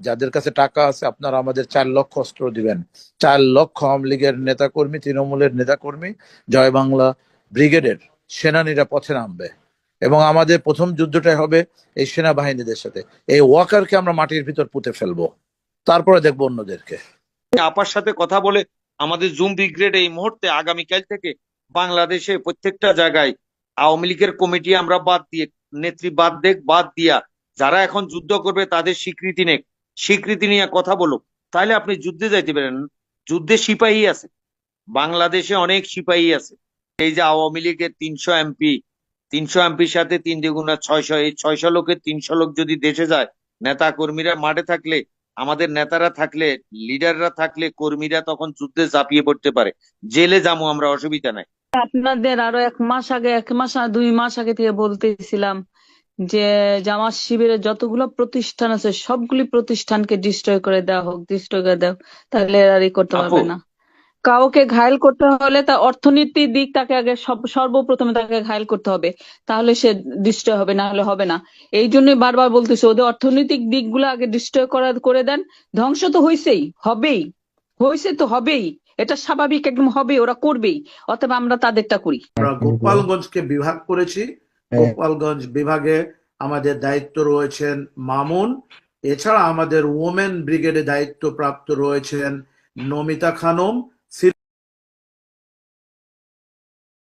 যাদের কাছে টাকা আছে, আপনারা আমাদের চার লক্ষ অস্ত্র দিবেন। চার লক্ষ আওয়ামী লীগের নেতাকর্মী, তৃণমূলের নেতাকর্মী, জয় বাংলা ব্রিগেডের সেনানীরা পথে নামবে। এবং আমাদের প্রথম যুদ্ধটাই হবে এই সেনাবাহিনীদের সাথে। এই ওয়াকারকে আমরা মাটির ভিতর পুঁতে ফেলব। তারপরে দেখব অন্যদেরকে। আপার সাথে কথা বলে আমাদের জুম ব্রিগেড এই মুহূর্তে আগামীকাল থেকে বাংলাদেশে প্রত্যেকটা জায়গায় আওয়ামী লীগের কমিটি আমরা বাদ দিয়ে, নেত্রী বাদ দেখ, বাদ দিয়া, যারা এখন যুদ্ধ করবে তাদের স্বীকৃতি নেক। স্বীকৃতি নিয়ে কথা বলুক তাহলে আপনি যুদ্ধে যাইতে পারেন। যুদ্ধে সিপাহী আছে। বাংলাদেশে অনেক সিপাহী আছে। এই যে আওয়ামী লীগের তিনশো এমপি, তিনশো এমপির সাথে তিন দ্বিগুণা ছয়শো, এই ছয়শো লোকের তিনশো লোক যদি দেশে যায় নেতা কর্মীরা মাঠে থাকলে, আমাদের নেতারা থাকলে, লিডাররা থাকলে, কর্মীরা তখন যুদ্ধে ঝাঁপিয়ে পড়তে পারে। জেলে যাব আমরা, অসুবিধা নাই। আপনাদের আরও এক মাস আগে, এক মাস দুই মাস আগে থেকে বলতেছিলাম যে জামাত শিবিরের যতগুলো প্রতিষ্ঠান আছে সবগুলি প্রতিষ্ঠানকে ডিস্ট্রয় করে দেওয়া হোক ডিস্ট্রয় করে দেওয়া তাহলে এরা ই করতে পারবে না। কাউকে ঘায়েল করতে হলে তার অর্থনীতির দিক তাকে আগে সব সর্বপ্রথমে তাকে ঘায়েল করতে হবে। তাহলে সে ডিস্ট্রয় হবে না হলে হবে না। এই জন্যই বারবার বলতেছে ওদের অর্থনৈতিক দিকগুলো আগে ডিস্ট্রয় করা করে দেন। ধ্বংস তো হয়েছেই হবেই। হয়েছে তো হবেই। এটা স্বাভাবিক একদম হবে ওরা করবেই। অতএব আমরা তাদেরটা করি। আমরা গোপালগঞ্জকে বিভাগ করেছি। গোপালগঞ্জ বিভাগে আমাদের দায়িত্ব রয়েছেন মামুন। এছাড়া আমাদের ওমেন ব্রিগেডে দায়িত্বপ্রাপ্ত রয়েছেন নমিতা খানম।